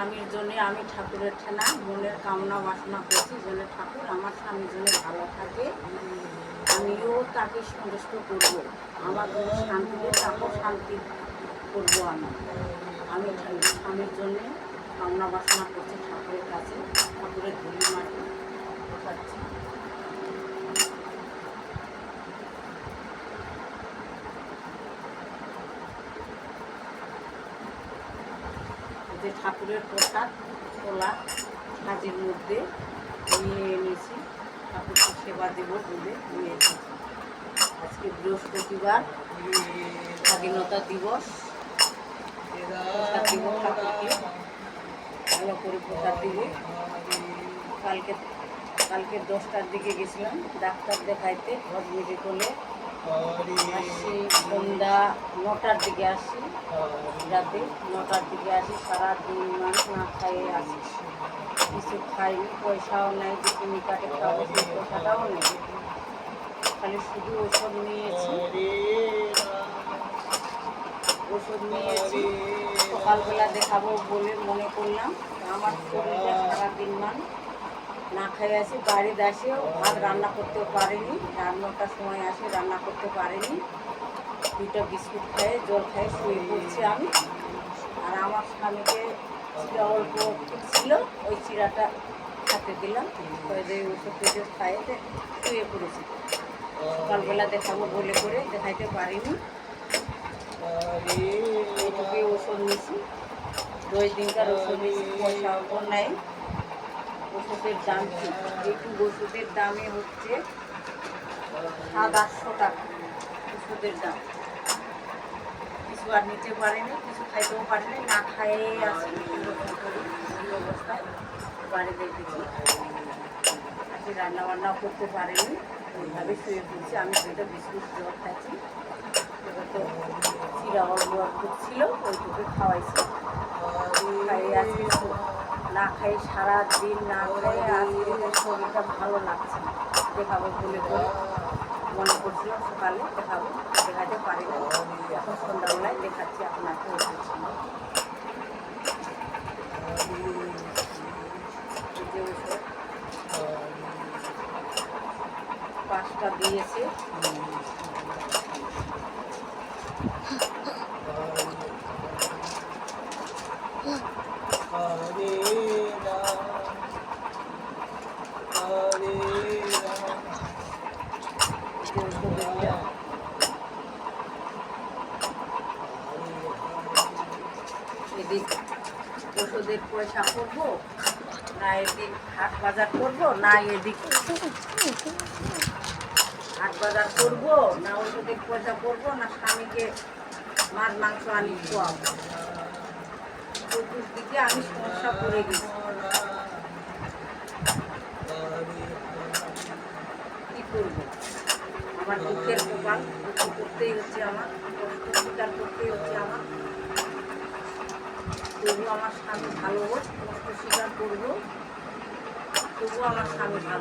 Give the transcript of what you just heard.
স্বামীর জন্য আমি ঠাকুরের ঠেলা, মনের কামনা বাসনা করছি যেন ঠাকুর আমার স্বামীর জন্য ভালো থাকে। আমিও তাকে সন্তুষ্ট করব। আমার জন্য শান্তিতে তাকেও শান্তি করব আমি। আমি স্বামীর জন্য কামনা বাসনা করছি ঠাকুরের কাছে। ঠাকুরের ধুলি মাটি যে ঠাকুরের প্রসাদ তোলা সাজের মধ্যে নিয়ে এনেছি। ঠাকুরকে সেবা দেবো বলে নিয়ে এসেছি। আজকে বৃহস্পতিবার, স্বাধীনতা দিবস। দিব ঠাকুরকে। ভালো করে প্রসাদ দিব। কালকে কালকে দশটার দিকে গেছিলাম ডাক্তার দেখাইতে, ঘর মেডিকেলে আসছি সন্ধ্যা নটার দিকে আসি রাতে নটার দিকে আসি সারা দিন মাস না খাইয়ে আসি। কিছু খাইনি পয়সাও নেই কিনি কাটে খাব সেই পয়সাটাও নেই। খালি শুধু ওষুধ নিয়েছি। ওষুধ নিয়েছি। সকালবেলা দেখাবো বলে মনে করলাম। আমার শরীরটা সারাদিন মান না খাই আসি বাড়িতে আসেও ভাত রান্না করতেও পারিনি রাত নটার সময় আসে রান্না করতে পারিনি। দুটো বিস্কুট খেয়ে জল খেয়ে শুয়ে পড়ছি আমি। আর আমার স্বামীকে চিরা অল্প ছিল ওই চিরাটা খেতে দিলাম দিয়ে ওষুধ টষুধ খাইয়ে শুয়ে পড়েছি। সকালবেলা দেখাবো বলে করে দেখাইতে পারিনি। এইটুকুই ওষুধ নিছি। দুই দিনকার ওষুধ নিছি পয়সা নাই। ওষুধের দাম কি? একটু ওষুধের দামে হচ্ছে সাত আটশো টাকা ওষুধের দাম। কিছু আর নিতে পারেনি কিছু খাইতেও পারেনি না খাইয়ে আসি অবস্থায় বাড়িতে রান্না বান্নাও করতে পারেনি। ওইভাবে শুয়ে পড়ছি। আমি দুটো বিস্কুট জল খাচ্ছি তো চিরা অল্প ছিল, ওইটুকু খাওয়াইছি। না খাই সারা দিন না খাইয়ে আজকে শরীরটা ভালো লাগছে। দেখাবো, বলে করে মনে করছিলাম সকালে, দেখাবো। দেখাতে পারি না। এখন সন্ধ্যাবেলায় দেখাচ্ছি আপনাকে পাঁচটা দিয়েছে এই যে ওষুধের দাম। এদিক ওষুধের পয়সা করব, না এদিক হাট বাজার করব, না এদিক হাট বাজার করব, না ওষুধের পয়সা করব, না স্বামীকে মাছ মাংস আনি খাওয়াবো চতুর্দিকে আমি সমস্যা পড়ে গেছি। কি করব? আমার দুঃখের কপাল, দুঃখ করতেই হচ্ছে আমার, কষ্ট স্বীকার করতেই হচ্ছে আমার। তবু আমার স্বামী ভালো কষ্ট স্বীকার করব। তবু আমার স্বামী ভালো।